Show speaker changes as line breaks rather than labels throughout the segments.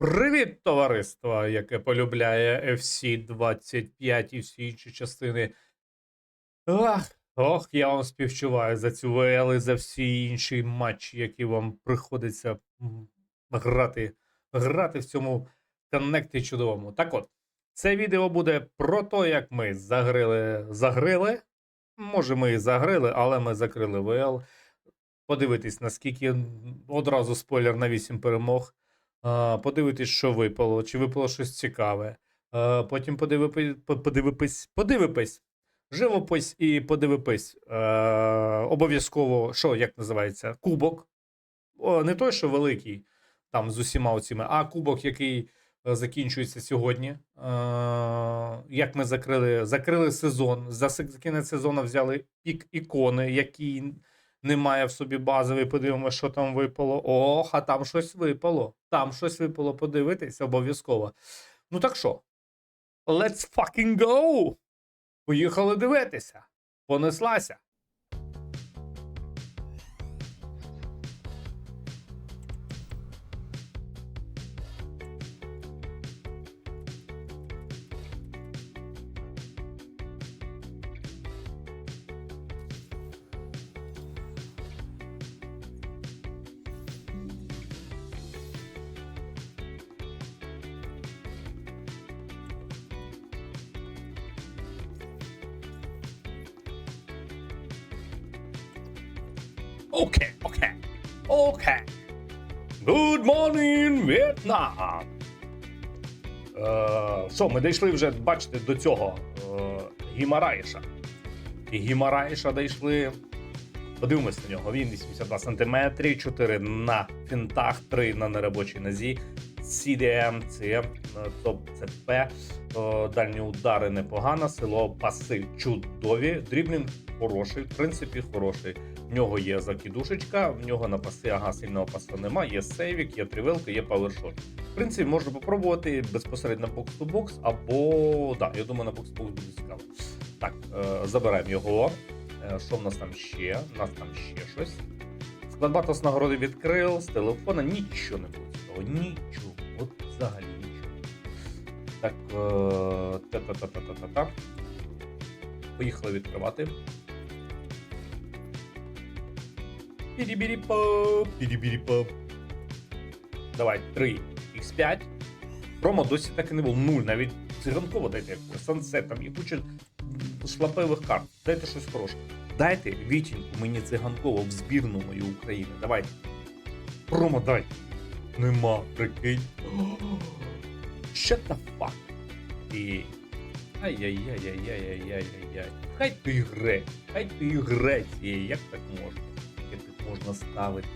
Привіт, товариство, яке полюбляє FC 25 і всі інші частини. Ах, ох, я вам співчуваю за цю ВЛ і за всі інші матчі, які вам приходиться грати, грати в цьому коннекті чудовому. Так от, це відео буде про те, як ми загрили, загрили. Може, ми і загрили, але ми закрили ВЛ. Подивитись, наскільки одразу спойлер на 8 перемог. Подивитись, що випало, чи випало щось цікаве. Потім подивитись, подивитись, подивитись, живопись і подивитись. Е, обов'язково, що як називається? Кубок. Не той, що великий, там з усіма оціми, а кубок, який е, закінчується сьогодні. Як ми закрили, закрили сезон. За кінець сезону взяли пік ікони, які немає в собі базовий, подивимося, що там випало. Ох, а там щось випало. Там щось випало, подивитись обов'язково. Ну так що, let's fucking go! Поїхали дивитися. Понеслася. Окей, окей, окей. Good morning, Vietnam! Е, що, ми дійшли вже, бачите, до цього е, Гімараїша. І Гімараїша дійшли. Подивимось на нього. Він 82 см, 4 на фінтах, 3 на неробочій нозі. CDM, це топ ЦП, е, дальні удари непогано, село паси чудові, дріблінг хороший, в принципі, хороший. В нього є закидушечка, в нього на паси ага сильного паса нема, є сейвік, є тривелка, є павершот. В принципі, можна попробувати безпосередньо бокс-то-бокс, або да, я думаю, на бокс-то-бокс буде цікаво. Так, е, забираємо його. Е, що в нас там ще? У нас там ще щось. Складбатос нагороди відкрив, з телефона нічого не було цікавого. Нічого. От взагалі нічого. Так, е, та-та-та-та-та-та. Поїхали відкривати. Пірі-бірі-поп, пірі-бірі-поп. Давай, 3 x5. Промо досі так і не було. Нуль. Навіть циганково дайте якось. Сансет, там і куча шлапевих карт. Дайте щось хороше. Дайте вітінку мені циганково в збірну мою України. Давайте. Промо дай. Нема, прикинь. Shut the fuck. І. Ай-яй-яй-яй-яй-яй-яй-яй. Хай ти гре, хай ти гре цієї, як так можна? Можна ставитись?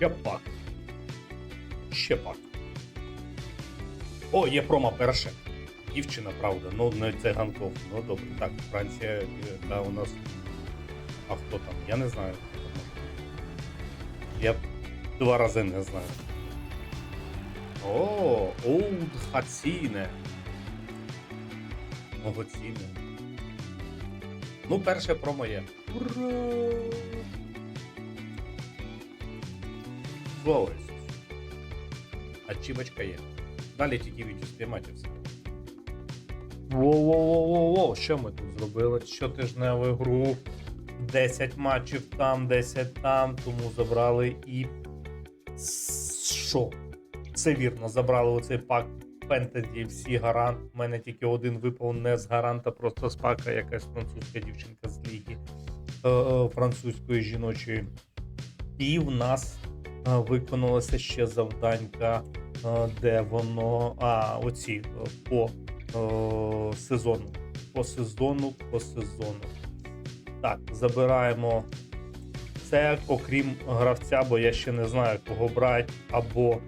Як так? Ще пак. Ще. О, є промо перше. Дівчина, правда, ну не циганков. Ну добре, так, Франція, е, та у нас. А хто там? Я не знаю. Я два рази не знаю. О, Олд Хаціне. Могоціне. Ну, перше промо є. Ура! Слава Ісусу. Ачівочка є. Далі тільки від спіймати все. Воу-воу-воу-воу, що ми тут зробили? Щотижневу гру. 10 матчів там, 10 там, тому забрали і. Що? Це вірно, забрали оцей пак Фентезі, всі гарант. У мене тільки один випав не з гаранта, просто з пака якась французька дівчинка з ліги е, е, французької жіночої. І в нас е, виконалося ще завданька, де воно. А, оці по сезону. По сезону, по сезону. Так, забираємо це, окрім гравця, бо я ще не знаю, кого брати, або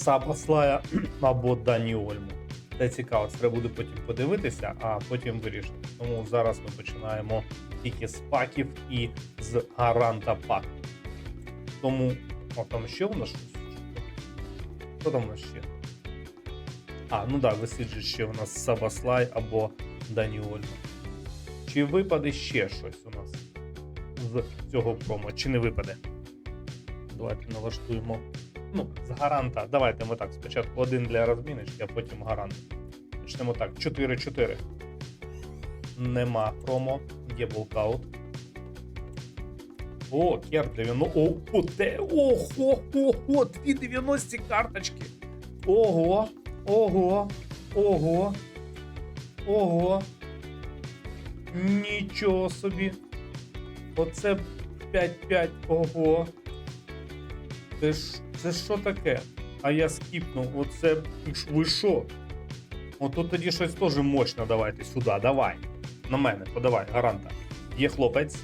Сапаслая, або Дані Ольму. Це цікаво, це треба буде потім подивитися, а потім вирішити. Тому зараз ми починаємо тільки з паків і з гаранта пак. Тому, о, там ще у нас щось. Що там у нас ще? А, ну так, да, висить ще у нас Сабаслай або Дані Ольма. Чи випаде ще щось у нас з цього промо, чи не випаде? давайте налаштуємо. Ну, з гаранта. Давайте ми так. Спочатку один для розміночки, а потім гарант. Почнемо так. 4-4. Нема промо. Є волкаут. О, кер 90. О, о, те. Ого, ого, дві 90 карточки. Ого, ого, ого, ого. Нічого собі. Оце 5-5, ого. Це ж це що таке? А я скіпнув. Оце ви що? Отут тоді щось теж мощне давайте сюди. Давай. На мене, подавай, гаранта. Є хлопець.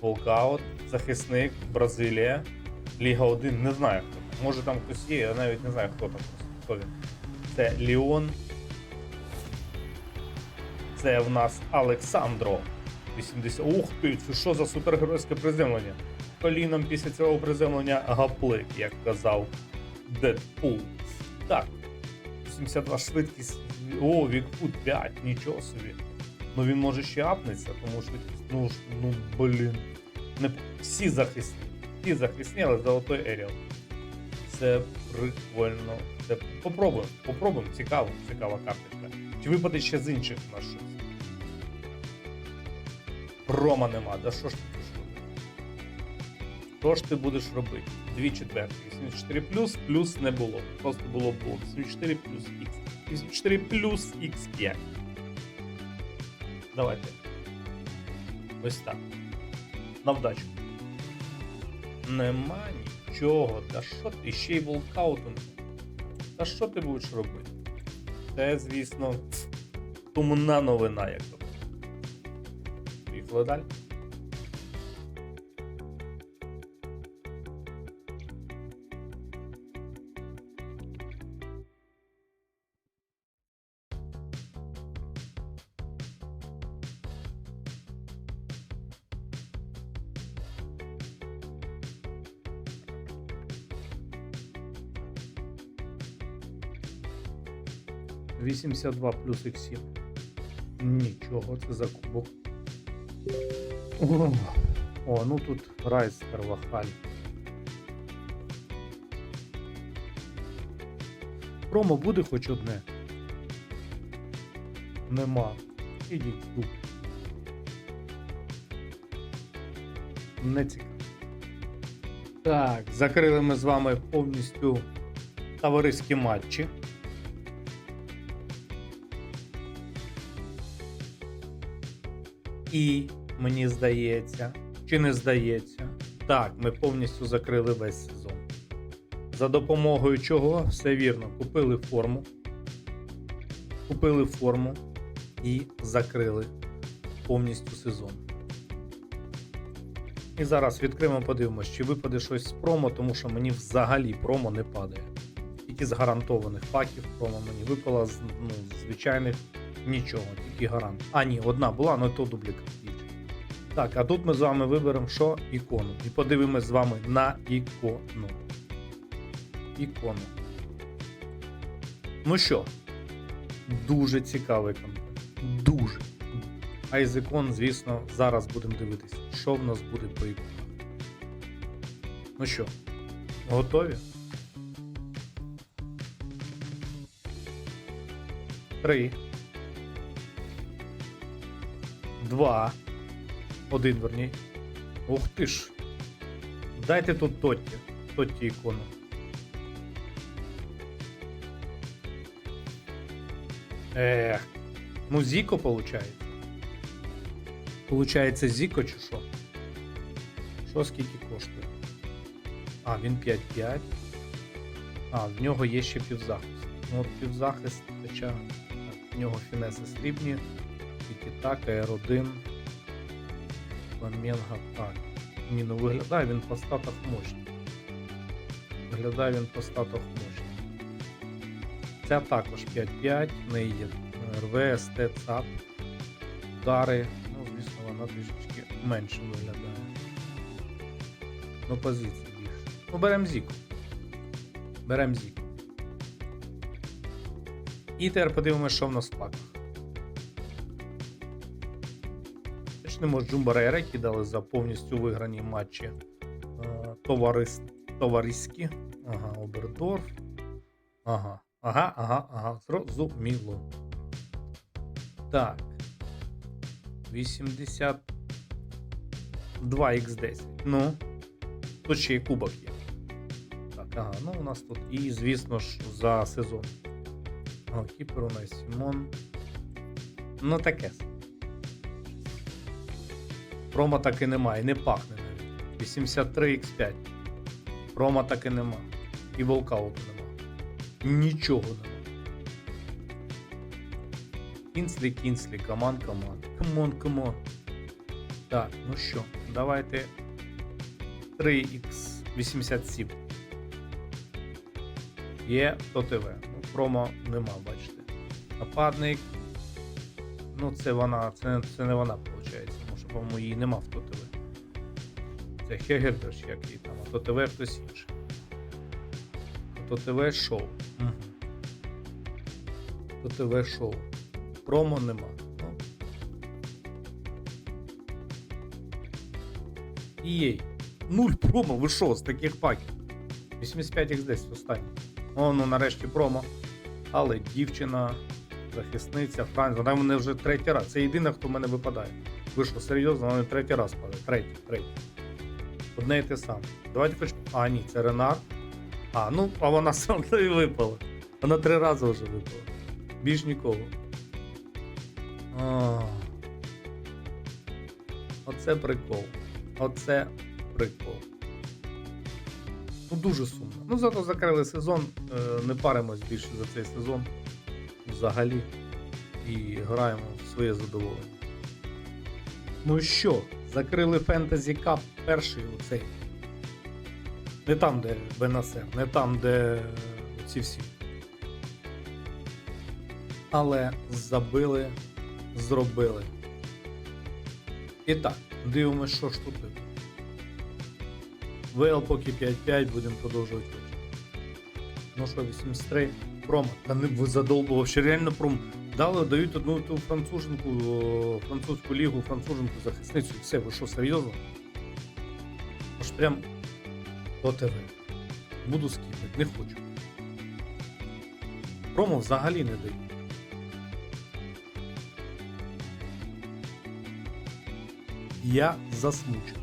Волкаут, захисник, Бразилія, Ліга 1, не знаю хто. Може там хтось є, я навіть не знаю, хто там хто він. Це Ліон. Це в нас Олександро. 80. Ух ти, це що за супергеройське приземлення? Коліном після цього приземлення гаплик, як казав Дедпул. Так. 82 швидкість. О, Вікфут 5, нічого собі. Ну він може ще апнеться, тому швидкість. Ну ну блін. Не... Всі захисні. Всі захисні, але золотой Еріал. Це прикольно. Це... Попробуємо, попробуємо. Цікаво, цікава карточка. Чи випаде ще з інших на щось? Рома нема, да що ж? Що ж ти будеш робити? Дві четверті. 84 плюс, плюс не було. Просто було було. 84 плюс X. 84 плюс X5. Давайте. Ось так. На вдачу. Нема нічого. Та що ти ще й волкаутом? Та що ти будеш робити? Це, звісно, сумна новина, як то. Поїхали. Вісімдесят два плюс X7. Нічого, це за кубок. О, ну тут Райс Карвахаль. Промо буде хоч одне. Нема. Ідіть дуб. Не цікаво. Так, закрили ми з вами повністю товариські матчі. І мені здається, чи не здається, так, ми повністю закрили весь сезон. За допомогою чого все вірно, купили форму, купили форму і закрили повністю сезон. І зараз відкриємо, подивимось, чи випаде щось з промо, тому що мені взагалі промо не падає. Тільки з гарантованих паків промо мені випало з ну, звичайних нічого, тільки гарант. А, ні, одна була, але то дублікат. Так, а тут ми з вами виберемо що? Ікону. І подивимось з вами на ікону. Ікону. Ну що, дуже цікавий контент. Дуже. А із ікон, звісно, зараз будемо дивитися, що в нас буде по іконах. Ну що, готові? Три. Два. Один, верні. Ух ти ж. Дайте тут Тотті. Тотті ікону. Ех. Ну, Зіко получається. Получається Зіко чи що? Що скільки коштує? А, він 5-5. А, в нього є ще півзахист. Ну от півзахист, хоча в нього фінеси срібні, Тікітака, R1, Фламенго, так. Ні, ну виглядає він по статах мощний. Виглядає він по статах мощний. Ця також 5-5, в неї є РВ, СТ, ЦАП, удари. Ну, звісно, вона трішечки менше виглядає. Ну, позиції більше. Ну, беремо Зіку. Беремо Зіку. І тепер подивимося, що в нас в паках. Почнемо з Джумбарера, які дали за повністю виграні матчі. Е, товарис... товариські. Ага, Обердорф. Ага, ага, ага, ага. Зрозуміло. Так. 82 x10. Ну. Тут ще й кубок є. Так, ага, ну у нас тут. І, звісно ж, за сезон. Голкіпер у нас Сімон. Ну таке. Промо так і немає, не пахне навіть. 83 x5. Промо так і нема. І волкауту нема. Нічого нема. Кінслі, кінслі, команд, команд. Камон, камон. Так, ну що, давайте 3х87. Є то ТВ. Ну, промо нема, бачите. Нападник. Ну, це вона, це, це не вона, по-моєму, її нема в ТОТВ. Це Хегердер, чи як її там, а то ТВ хтось інший. То ТВ шоу. Угу. То ТВ шоу. Промо нема. Ну. Єй. Нуль промо, ви що, з таких паків? 85 x 10 останній. О, ну нарешті промо. Але дівчина, захисниця, Франц, вона мене вже третій раз. Це єдина, хто в мене випадає. Ви що, серйозно, вона третій раз падає. Третій, третій. Одне і те саме. Давайте хоч. А, ні, це Ренар. А, ну, а вона сам і випала. Вона три рази вже випала. Більш нікого. А. Оце прикол. Оце прикол. Ну, дуже сумно. Ну, зато закрили сезон. е, Не паримось більше за цей сезон. Взагалі. І граємо в своє задоволення. Ну що, закрили Fantasy Cup перший оцей. Не там, де БНСР, не там, де ці всі. Але забили, зробили. І так, дивимось, що ж тут. ВЛ поки 5-5, будемо продовжувати. Ну що, 83 промо. Та не ви задовбував, ще реально пром. Дали, дають одну ту француженку, французьку лігу, француженку захисницю. Все, ви що, серйозно? Аж прям по ТВ. Буду скіпати, не хочу. Промо взагалі не дають. Я засмучений.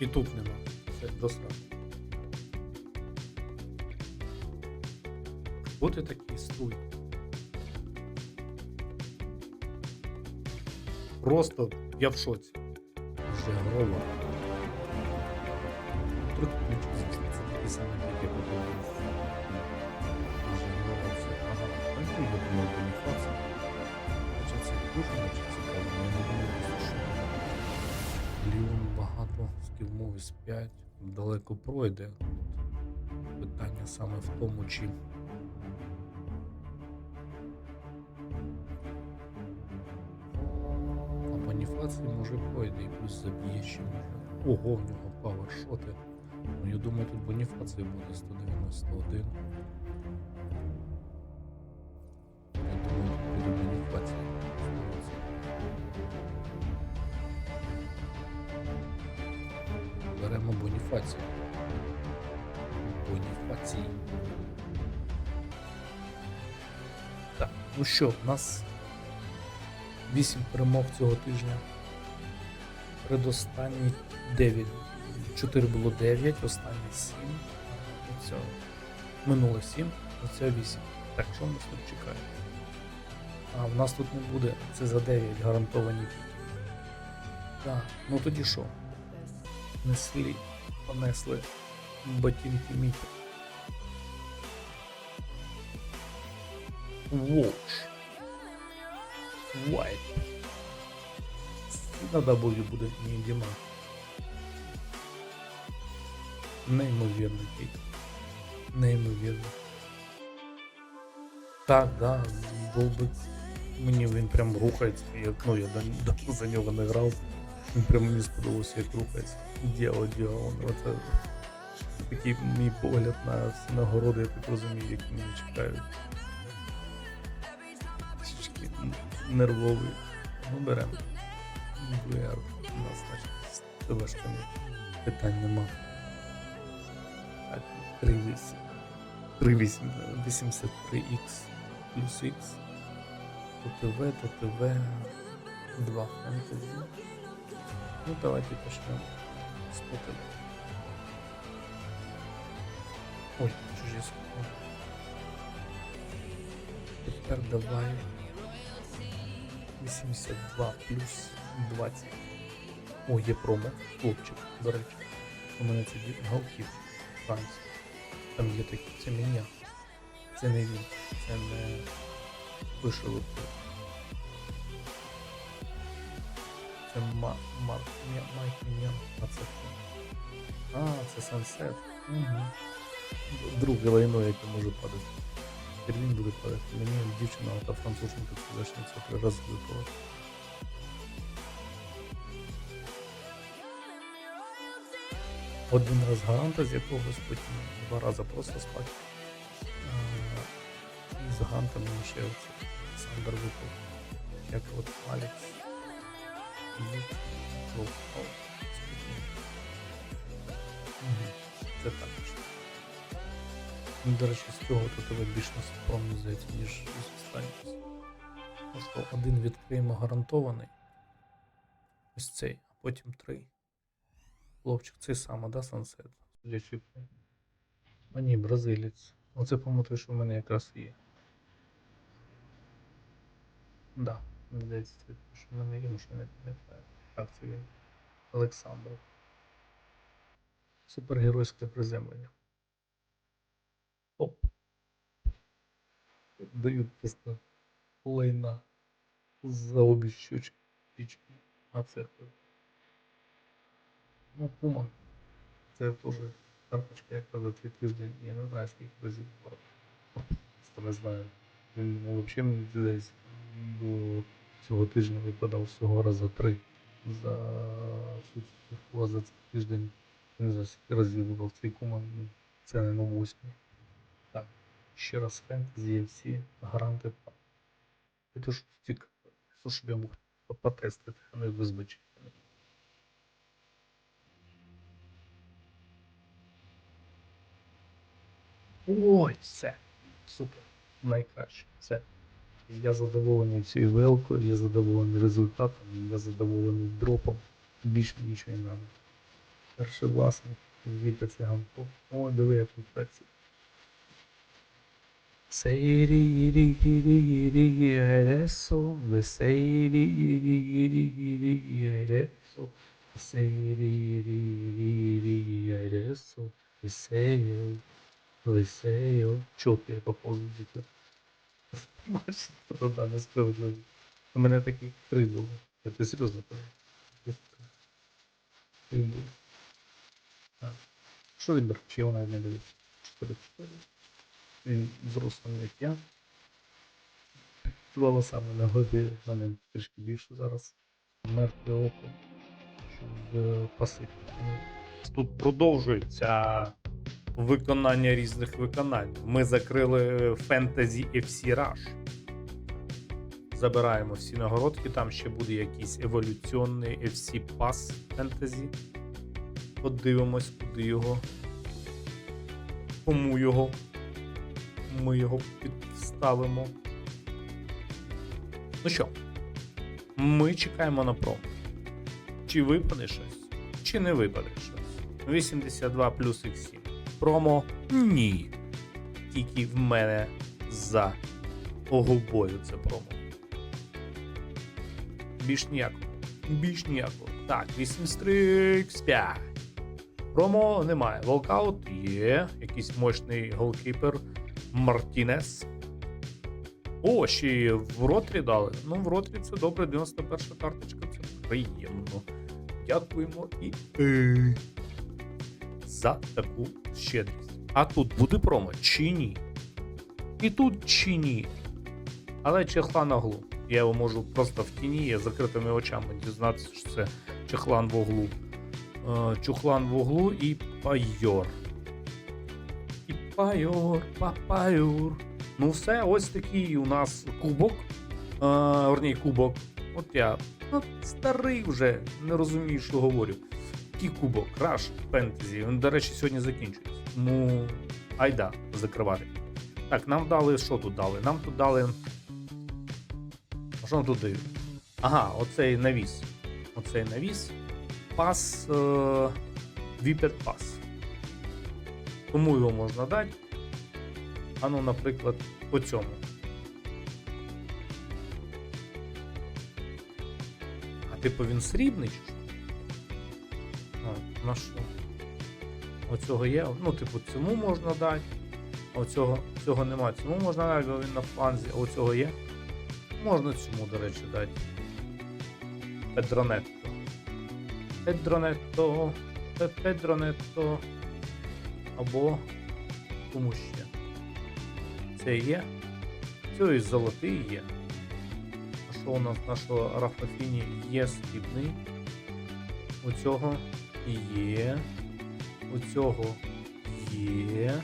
І тут нема. Все, достатньо. Хто ти такий? Просто я в шоці. Вже голова. Тут це такий самий, як я подумав. Вже голова все. Ага, а я думав, Боніфац. Хоча це дуже наче цікаво, але не думаю, що Ліон багато, скілмови з 5, далеко пройде. Питання саме в тому, чи Може пройде і плюс заб'є ще може. Ого, в нього павершоти. Ну я думаю, тут Боніфацій буде 191. Я думаю, тут буде Боніфацій. Беремо Боніфацію. Боніфацій. Так, ну що, в нас 8 перемог цього тижня. Предостанній 9. 4 було 9, останні 7. Оця минуло 7, оця 8. Так, що нас тут чекає? А, в нас тут не буде. Це за 9 гарантовані. Так, ну тоді що? Несли, понесли ботинки Міті. Волш. White. На W буде Діма. Неймовірний кіт. Неймовірно. Так, да, би. Мені він прям рухається. Я, ну, я давно за нього не грав. Він прям мені сподобався, як рухається. Діало, діало. Оце такий мій погляд на нагороди, я так розумію, які мені чекають. Трішки нервовий. Ну, беремо. З ТВшками. Питань нема. Так, 38. 38, 83х плюс х. То ТВ, ТВ. 2 фентезі. Ну давайте почнемо з ПТВ. Ой, чужі слова. Тепер давай 82 плюс 20. О, є промо. Хлопчик, до речі. У мене це Галків. Франц. Там є такі. Це мене. Це не він. Це не вишивок. Це Ма- Марк Майк Мінян. А це хто? А, це Сансет. Угу. Друге лайно, яке може падати. Тепер він буде падати. Мені дівчина та француженка колишниця три рази випала. Один раз гаранта з якогось, потім два рази просто спати. І з гарантами ще оце Сандер випав. Як от Алекс. І. Мгм. Це також. Ну, до речі, з цього то тебе більш на спром здається, ніж з останніх. Ну один відкриємо гарантований. Ось цей, а потім три. Хлопчик, цей саме, да, Сансет? Судячи. А ні, бразилець. Оце, той, що в мене якраз є. Да, здається, що в мене є, що не пам'ятаю. Так, це він. Олександр. Супергеройське приземлення. Оп. Дають просто лайна за обі щучки. А це? Ну, Пума. Це теж карточка, як за твій тиждень. Я не знаю, скільки разів брав. Просто не знаю. Він ну, взагалі мені десь до цього тижня випадав всього раза три. За за цей тиждень. Не знаю, скільки разів випав цей кума. ну, Це не на восьмій. Так. Ще раз фентезі, всі гаранти. Це ж цікаво. Що щоб я мог потестити, а не визбачити. Ой, все. Супер. Найкраще. Все. Я задоволений цією велкою, я задоволений результатом, я задоволений дропом. Більше нічого не треба. Перший власник, Віта Циганков. О, диви, як тут працює. Сейрі-рі-рі-рі-рі-рі-ресо, весейрі-рі-рі-рі-рі-ресо, весейрі-рі-рі-рі-ресо, весею, весею. Чого ти я походу дітей? Бачиш, то да, несправедливо. У мене таких три. Я ти серйозно? Три. Так. Що брав? Чи вона не дивиться? Чотири чотири. Він зрослий, як я. З волосами на голові, в мене трішки більше зараз. Мертве око. Щоб е, пасити. Тут продовжується виконання різних виконань. Ми закрили Fantasy FC Rush. Забираємо всі нагородки, там ще буде якийсь еволюційний FC Pass Fantasy. Подивимось, куди його. Кому його. Ми його підставимо. Ну що, ми чекаємо на промо. Чи випаде щось, чи не випаде щось. 82 плюс X7. Промо ні. Тільки в мене за губою це промо. Більш ніякого. Більш ніякого. Так, 8 стрикс 5. Промо немає. Волкаут є. Якийсь мощний голкіпер Мартінес. О, ще й в ротрі дали. Ну, в ротрі це добре, 91 карточка, це приємно. Дякуємо і е, за таку щедрість. А тут буде промо чи ні? І тут чи ні? Але чехла на. Я його можу просто в тіні з закритими очами дізнатися, що це чехлан в углу. Е, чухлан в і пайор. І пайор, папайор. Ну, все, ось такий у нас кубок. Е, верні, кубок. От я ну, старий вже, не розумію, що говорю. Кубок, Rush Фентезі. Він, до речі, сьогодні закінчується. Ну, айда, закривати. Так, нам дали, що тут дали? Нам тут дали. Що нам тут дають? Ага, оцей навіс. Оцей навіс. Пас. Е... Віпет пас. Кому його можна дати? А ну, наприклад, по цьому. А типу він срібний чи що? На що? Оцього є. Ну, типу, цьому можна дати. А Оцього, цього немає. Цьому можна дати, бо він на фланзі. А оцього є. Можна цьому, до речі, дати. Педронетто. Педронетто. Пе- Педронетто. Або кому ще. Це є. Цього і золотий є. А що у нас нашого Рафафіні є срібний? У цього є. У цього є.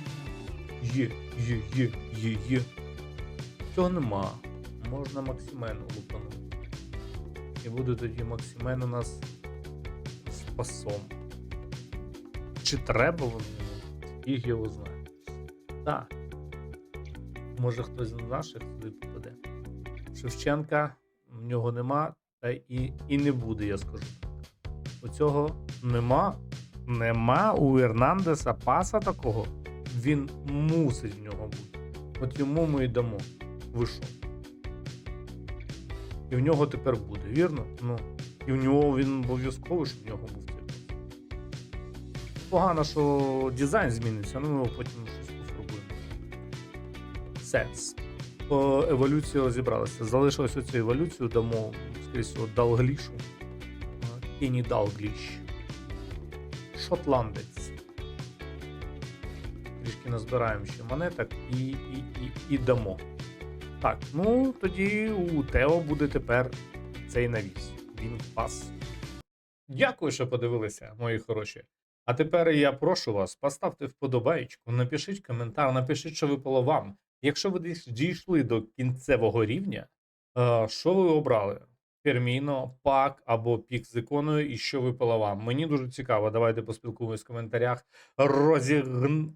Є, є, є, є, є. Цього нема. Можна Максимену лупанути. І буде тоді Максимен у нас з пасом. Чи треба воно? Їх його знає. Так. Може хтось з наших сюди попаде. Шевченка в нього нема, та і, і не буде, я скажу. Оцього нема. Нема у Ернандеса паса такого. Він мусить в нього бути. От йому ми й дамо. Ви що? І в нього тепер буде, вірно? Ну. І в нього він обов'язково, щоб в нього був цей. Погано, що дизайн зміниться, ну ми потім щось пофарбуємо. Сенс. По еволюції розібралися. Залишилось оцю еволюцію, дамо, скоріше Далглішу. Кені Далгліш. Шотландець. Трішки назбираємо ще монеток і, і, і, і дамо. Так, ну тоді у Тео буде тепер цей навіс. Він пас. Дякую, що подивилися, мої хороші. А тепер я прошу вас, поставте вподобайку, напишіть коментар, напишіть, що випало вам. Якщо ви дійшли до кінцевого рівня, е, що ви обрали? Ферміно, пак або пік з іконою, і що випало вам? Мені дуже цікаво. Давайте поспілкуємось в коментарях. Розігн...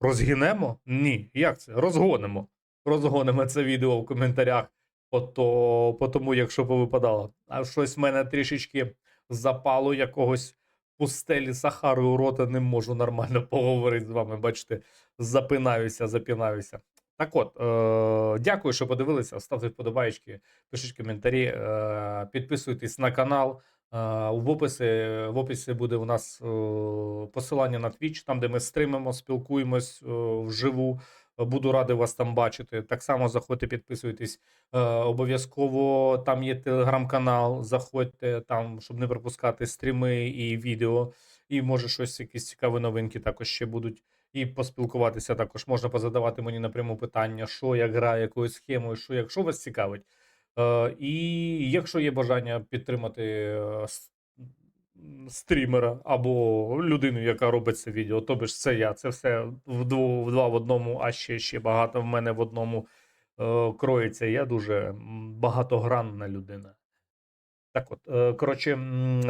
Розгінемо? Ні. Як це? Розгонимо. Розгонимо це відео в коментарях. По, то, по тому, якщо повипадало. А щось в мене трішечки запало якогось пустелі Сахари у рота не можу нормально поговорити з вами. Бачите, запинаюся, запінаюся. Так от, е- дякую, що подивилися. Ставте вподобайки, пишіть коментарі, е- підписуйтесь на канал. Е, в описі, в описі буде у нас е, посилання на Twitch, там де ми стримимо, спілкуємось е, вживу. Буду радий вас там бачити. Так само заходьте, підписуйтесь. Обов'язково там є телеграм-канал. Заходьте там, щоб не пропускати стріми і відео. І може щось, якісь цікаві новинки також ще будуть. І поспілкуватися також можна позадавати мені напряму питання, що я граю, якою схемою, що якщо вас цікавить. Е, і якщо є бажання підтримати е, стрімера або людину, яка робить це відео, то ж це я. Це все в дво- в два в одному, а ще ще багато в мене в одному е, кроється. Я дуже багатогранна людина. Так от, е, коротше,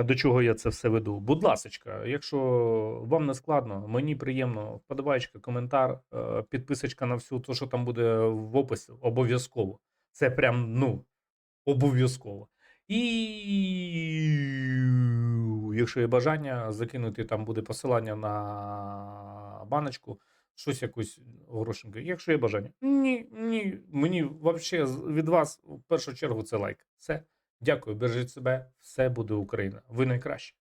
до чого я це все веду? Будь ласочка, якщо вам не складно, мені приємно, вподобайка, коментар, е, підписочка на всю, то, що там буде в описі, обов'язково. Це прям, ну, обов'язково. І якщо є бажання, закинути там буде посилання на баночку, щось якусь грошеньку. Якщо є бажання. Ні, ні, мені взагалі від вас в першу чергу це лайк. Все. Дякую, бережіть себе, все буде Україна. Ви найкраще.